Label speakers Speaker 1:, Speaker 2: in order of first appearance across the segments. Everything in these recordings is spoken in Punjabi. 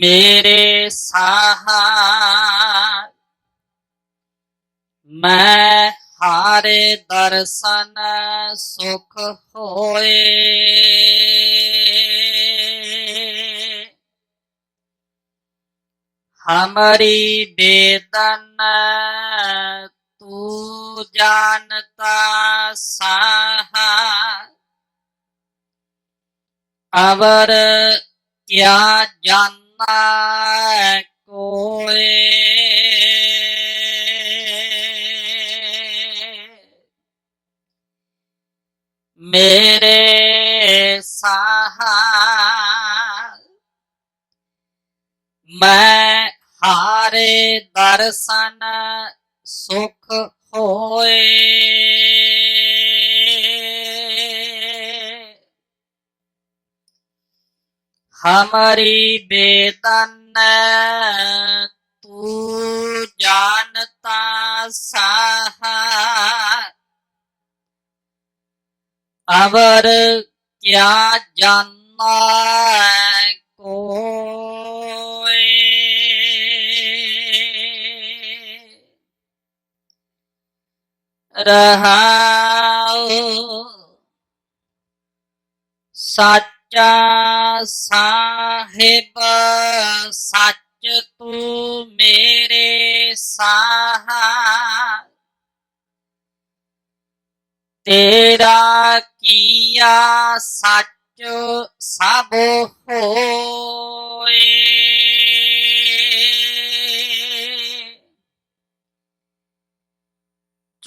Speaker 1: मेरे सहार मैं हारे दर्शन सुख होए। हमारी वेदन तू जानता सहार अवर क्या जान ਨਾ ਕੋਏ ਮੇਰੇ ਸਾਹਾ ਮੈਂ ਹਾਰੇ ਦਰਸ਼ਨ ਸੁਖ ਹੋਏ। हमारी बेदन तू जानता साहा अवर क्या जानना कोई रहाओ साचा साहिब सच तू मेरे साहा। तेरा किया सच सब होए।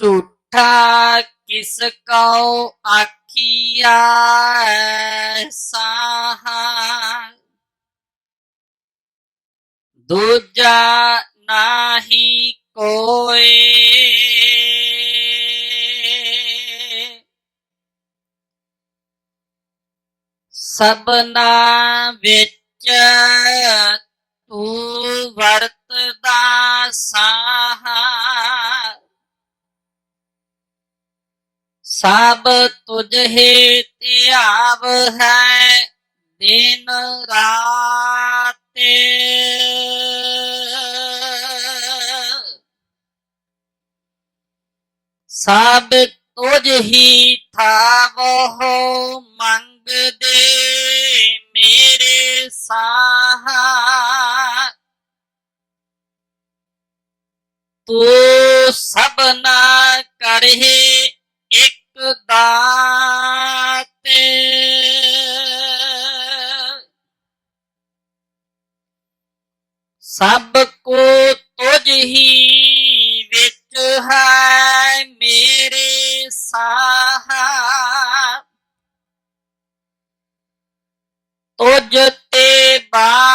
Speaker 1: झूठा किसको ਕੀਆ ਸਾਹਾ ਦੂਜਾ ਨਾਹੀ ਕੋਏ ਸਭਨਾ ਵਿੱਚ ਤੂੰ ਵਰਤਦਾ ਸਾਹਾ ਸਭ ਤੁਝੇ ਧਿਆਵ ਹੈ ਦਿਨ ਰਾਤ। ਸਭ ਤੁਝ ਹੀ ਥਾਵੋ ਮੰਗਦੇ ਮੇਰੇ ਸਾਹਾ। ਤੂੰ ਸਭਨਾ ਕਰਹਿ ਇੱਕ ਦਾਤੇ। ਸਭ ਕੋ ਤੁਝ ਹੀ ਵਿੱਚ ਹੈ ਮੇਰੇ ਸਾਹਾ। ਤੁਝ ਤੇ ਬਾਹਰ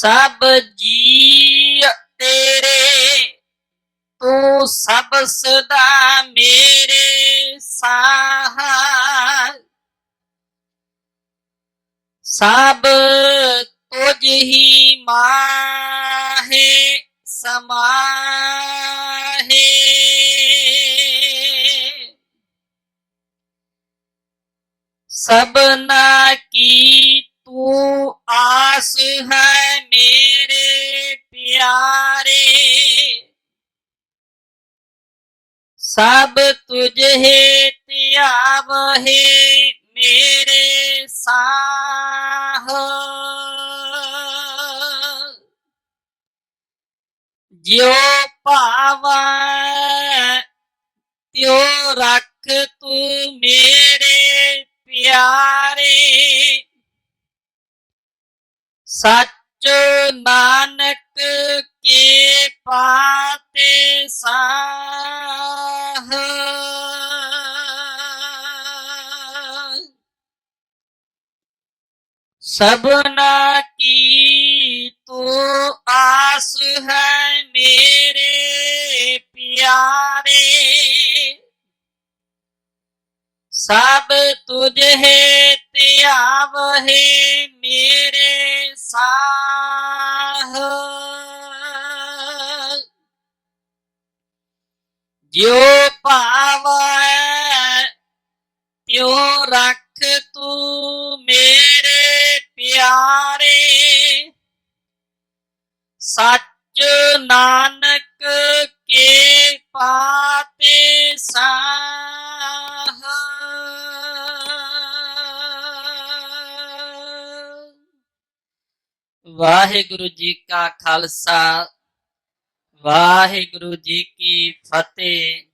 Speaker 1: ਸਭ ਜੀ ਤੇਰੇ, ਤੂੰ ਸਭ ਸਦਾ ਮੇਰੇ ਸਾਹਾ ਸਭ ਤੁਝ ਹੀ ਮਾਹੇ ਸਮਾਹੇ। ਸਭਨਾ ਕੀ ਤੂੰ ਆਸ ਹੈ ਪਿਆਰੇ। ਸਭ ਤੁਝੇ ਧਿਆਵ ਹੈ ਮੇਰੇ ਸਾਹ। ਜਿਉ ਭਾਵਾ, ਤਿਉ ਰੱਖ ਤੂੰ ਮੇਰੇ ਪਿਆਰੇ। ਸੱਚ ਨਾਨਕ ਕੇ ਪਾਤੇ ਸਾਹ ਸਭਨਾ ਕੀ ਤੋ ਆਸ ਹੈ ਮੇਰੇ ਪਿਆਰੇ ਸਭ ਤੁਝੇ ਧਿਆਵਹੇ ਮੇਰੇ ਸਾਹ ਜਿਉ ਭਾਵੈ, ਤਿਉ ਰੱਖ ਤੂੰ ਮੇਰੇ ਪਿਆਰੇ। ਸੱਚ ਨਾਨਕ ਕੇ ਪਾਤੇ ਸਾਹ। ਵਾਹਿਗੁਰੂ ਜੀ ਕਾ ਖਾਲਸਾ ਵਾਹਿਗੁਰੂ ਜੀ ਕੀ ਫਤਿਹ।